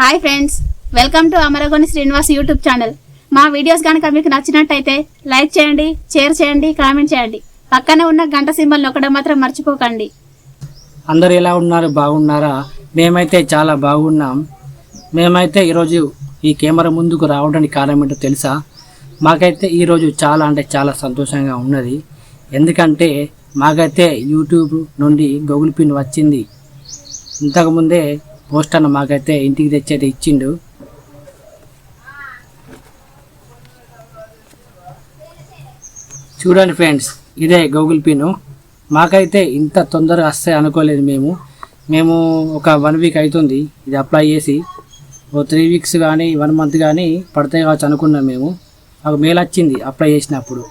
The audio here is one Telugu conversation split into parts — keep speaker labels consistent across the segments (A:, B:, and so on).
A: Hi friends welcome to Amaragoni Srinivas YouTube channel మా వీడియోస్ కనుక మీకు నచ్చినట్టయితే లైక్ చేయండి షేర్ చేయండి కామెంట్ చేయండి. పక్కనే ఉన్న గంట సింబల్ నొక్కడం మాత్రం మర్చిపోకండి.
B: అందరు ఎలా ఉన్నారు? బాగున్నారా? మేమైతే చాలా బాగున్నాం. మేమైతే ఈరోజు ఈ కెమెరా ముందుకు రావడానికి కారణం ఏంటో తెలుసా? మాకైతే ఈరోజు చాలా అంటే చాలా సంతోషంగా ఉన్నది. ఎందుకంటే మాకైతే యూట్యూబ్ నుండి గూగుల్ పిన్ వచ్చింది. ఇంతకుముందే పోస్ట్ అన్న మాకైతే ఇంటికి తెచ్చేది ఇచ్చిండు. చూడండి ఫ్రెండ్స్ ఇదే గూగుల్ పిన్. మాకైతే ఇంత తొందరగా వస్తాయి అనుకోలేదు మేము. మేము ఒక వన్ వీక్ అవుతుంది ఇది అప్లై చేసి. ఓ త్రీ వీక్స్ కానీ వన్ మంత్ కానీ పడతాయి కావచ్చు అనుకున్నాం మేము. మాకు మెయిల్ వచ్చింది అప్లై చేసినప్పుడు.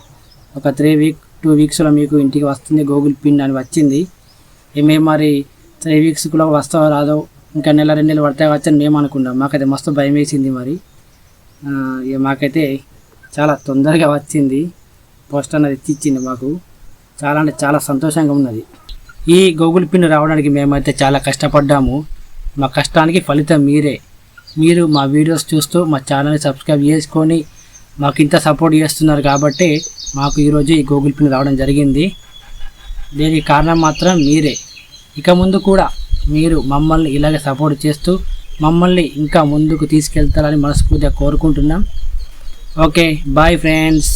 B: ఒక త్రీ వీక్ టూ వీక్స్లో మీకు ఇంటికి వస్తుంది గూగుల్ పిన్ అని వచ్చింది. మేము మరి త్రీ వీక్స్ కూడా వస్తావో రాదో ఇంకా నెల రెండు నెలలు పడతాయి వచ్చని అని మేము అనుకున్నాం. మాకైతే మస్తు భయం వేసింది మరి. ఇక మాకైతే చాలా తొందరగా వచ్చింది. పోస్ట్ అన్నది ఇచ్చిచ్చింది మాకు. చాలా అంటే చాలా సంతోషంగా ఉన్నది. ఈ గూగుల్ పిన్ రావడానికి మేమైతే చాలా కష్టపడ్డాము. మా కష్టానికి ఫలితం మీరే. మీరు మా వీడియోస్ చూస్తూ మా ఛానల్ని సబ్స్క్రైబ్ చేసుకొని మాకు ఇంత సపోర్ట్ చేస్తున్నారు కాబట్టి మాకు ఈరోజు ఈ గూగుల్ పిన్ రావడం జరిగింది. దీనికి కారణం మాత్రం మీరే. ఇక ముందు కూడా మీరు మమ్మల్ని ఇలాగే సపోర్ట్ చేస్తూ మమ్మల్ని ఇంకా ముందుకు తీసుకెళ్తారని మనస్ఫూర్తిగా కోరుకుంటున్నాం. Okay bye friends